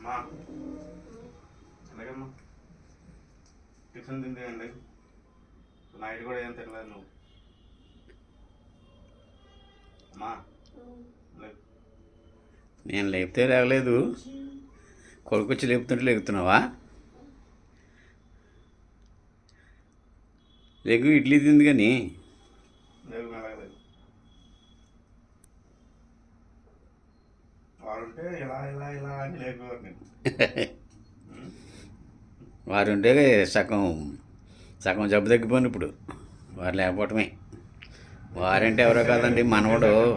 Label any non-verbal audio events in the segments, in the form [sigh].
మా అలాగమ్మా tiffin తిందేయండి night కూడా ఏం తినలేదు నువ్వు. అమ్మా నేను లేపితే లేవలేదు. కొడుకు వచ్చి లేపుతుంటే లేపుతున్నావా? లేకు ఇడ్లీ తింది కానీ లేవు మెలగలేదు వాడుంటే ఇలా ఇలా ఇలా అని లేకపోయారు నేను వారు ఉంటే సగం సగం జబ్బు తగ్గిపోయింది ఇప్పుడు. వారు లేకపోవటమే. వారంటే ఎవరో కాదండి మనవడు.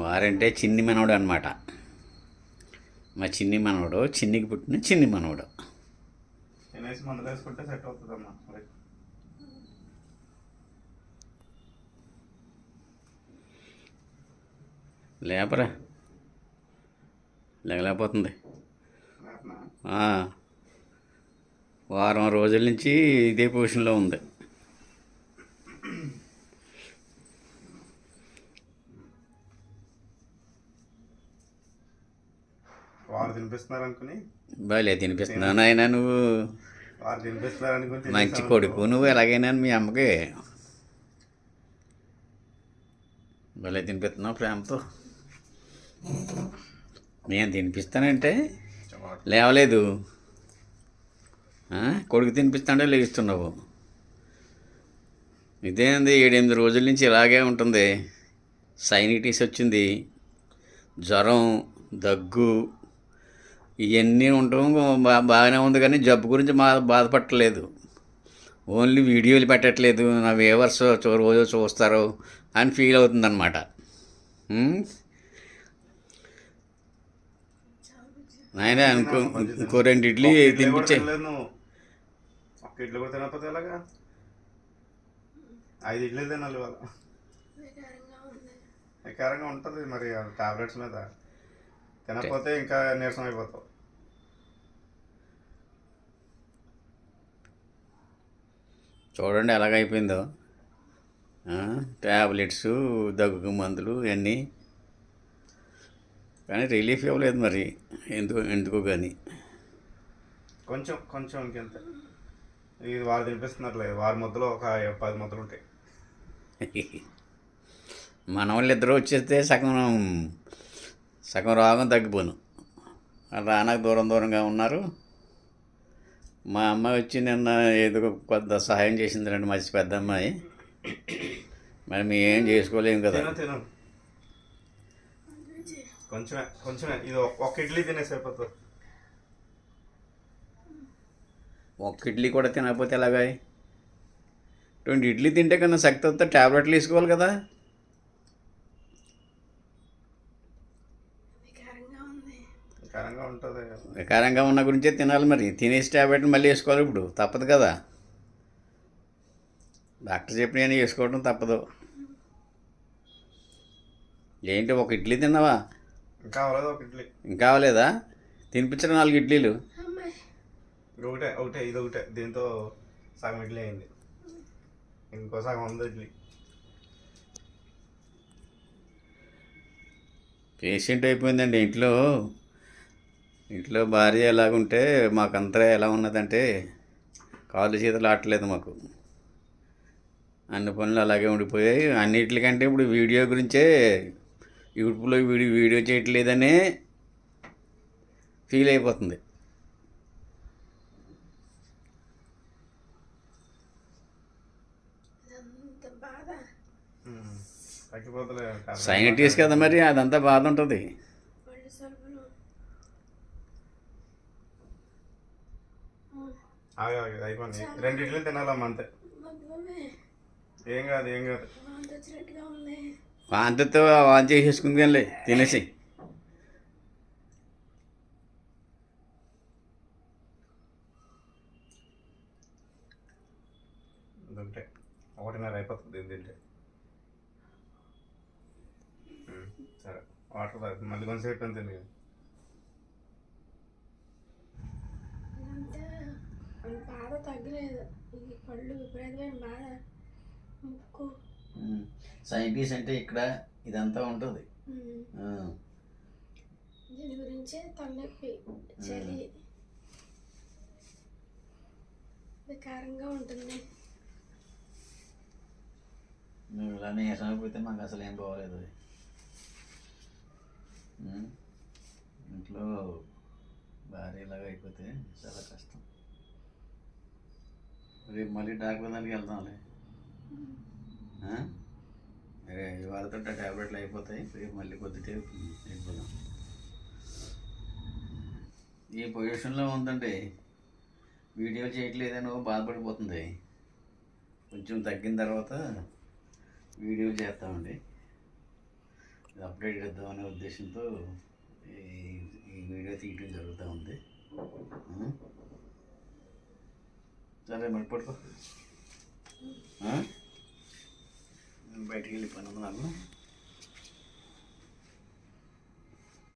వారంటే చిన్ని మనవడు అనమాట మా చిన్ని మనవడు చిన్నికి పుట్టిన చిన్ని మనవడు. లేపరా. లేకపోతుంది. వారం రోజుల నుంచి ఇదే పొజిషన్లో ఉంది. వారు తినిపిస్తున్నారు అనుకుని? బాలే తినిపిస్తున్నాను ఆయన నువ్వు. వారు తినిపిస్తున్నారు అనుకుని మంచి. కొడుకు. నువ్వు ఎలాగైనా మీ అమ్మకి భలే తినిపిస్తున్నావు ప్రేమతో. నేను తినిపిస్తానంటే. లేవలేదు? కొడుకు తినిపిస్తాడే లేస్తున్నావు. ఇదేంది? ఏడెనిమిది రోజుల నుంచి ఇలాగే ఉంటుంది. సైనిటీస్ వచ్చింది. జ్వరం దగ్గు ఇవన్నీ ఉండటం బా బాగానే ఉంది కానీ జబ్బు గురించి మా బాధపడట్లేదు ఓన్లీ వీడియోలు పెట్టట్లేదు. నా వేవర్స్ రోజు చూస్తారు అని ఫీల్ అవుతుందన్నమాట. నాయన ఇంకో ఇంకో రెండు ఇడ్లీ తినిపించే. ఒక్క ఇడ్లీ కూడా తినకపోతే ఎలాగా? ఐదు ఇడ్లీ తినాలి ఇవాళ. వికారంగా ఉంటుంది మరి టాబ్లెట్స్ మీద. తినకపోతే ఇంకా నీరసం అయిపోతావు. చూడండి ఎలాగైపోయిందో. ట్యాబ్లెట్స్ దగ్గు మందులు ఇవన్నీ. కానీ రిలీఫ్ ఇవ్వలేదు మరి. ఎందుకు ఎందుకో కానీ. కొంచెం కొంచెం ఇంకెంత. ఇది వారు తినిపిస్తున్నట్లేదు వారి ముద్దలో ఒక పది ముద్దలు ఉంటాయి. [laughs] మన వాళ్ళు ఇద్దరు వచ్చేస్తే సగం సగం రోగం తగ్గిపోను. రానకు దూరం దూరంగా ఉన్నారు. మా అమ్మాయి వచ్చి నిన్న ఏదో కొంత సహాయం చేసింది. రండి మంచి పెద్ద అమ్మాయి. [coughs] మరి మేము ఏం చేసుకోలేము కదా కొంచెమే కొంచెమే. ఇది ఒక్క- ఒక్క ఇడ్లీ తినేసి అయిపోతుంది ఒక్క ఇడ్లీ కూడా తినకపోతే ఎలాగా? రెండు ఇడ్లీ తింటే కన్నా శక్తి వస్తే ట్యాబ్లెట్లు వేసుకోవాలి కదా. వికారంగా ఉంటుంది వికారంగా ఉన్న గురించే తినాలి మరి. తినేసి ట్యాబ్లెట్ మళ్ళీ వేసుకోవాలి ఇప్పుడు. తప్పదు కదా. డాక్టర్ చెప్పిన వేసుకోవడం తప్పదు. ఏంటి ఒక ఇడ్లీ తిన్నావా? ఇంకా అవ్వలేదు ఒక ఇడ్లీ? ఇంకా అవ్వలేదా తినిపించిన నాలుగు ఇడ్లీలు. ఒకటే ఒకటే ఇది ఒకటే. దీంతో సగం ఇడ్లీ అయింది. ఇంకో సగం ఉంది ఇడ్లీ. పేషెంట్ అయిపోయిందండి ఇంట్లో. ఇంట్లో భార్య ఎలాగుంటే మాకంతా ఎలా ఉన్నదంటే కాళ్ళు చేతులు ఆటలేదు మాకు. అన్ని పనులు అలాగే ఉండిపోయాయి. అన్నిటికంటే ఇప్పుడు వీడియో గురించే యూట్యూబ్లో వీడియో వీడియో చేయట్లేదనే ఫీల్ అయిపోతుంది. సైనిటీస్ కదా మరి అదంతా బాధ ఉంటుంది. అయిపోయింది. రెండు ఇడ్లీలు తినాలమ్మా అంతే. ఏం కాదు ఏం కాదు. వాంతితో వాంతి చేసేసుకుంది కానీ తినేసి ఒకటే ఒకటిన్నర అయిపోతుంది తింటే. సరే వాటర్ తాగు మళ్ళీ కొంచెం సేపు అంతే నీకు. బాధ తగ్గలేదు. ఈ కళ్ళు విపరీతమైన బాధ. ముక్కు సైంటిస్ట్ అంటే ఇక్కడ ఇదంతా ఉంటుంది. దీని గురించి నుంచే తలనొప్పి చలి. వికారంగా ఉంటుంది. నువ్వు ఇలా నీరసం అయిపోతే మాకు అసలు ఏం బాగోలేదు? ఇంట్లో భార్య ఇలాగ అయిపోతే చాలా కష్టం. రేపు మళ్ళీ డాక్టర్ దగ్గరికి వెళ్దాంలే? అరే ఇవాళతో ట్యాబ్లెట్లు అయిపోతాయి. రేపు మళ్ళీ కొద్దిగా అయిపోదాం. ఈ పొజిషన్లో ఉందండి. వీడియో చేయట్లేదని బాధపడిపోతుంది. కొంచెం తగ్గిన తర్వాత వీడియో చేస్తామండి. అప్డేట్ చేద్దామనే ఉద్దేశంతో ఈ ఈ వీడియో తీయటం జరుగుతూ ఉంది. సరే మరి పడుకో ఆ? బయటికి వెళ్ళి పని ఉంది నాకు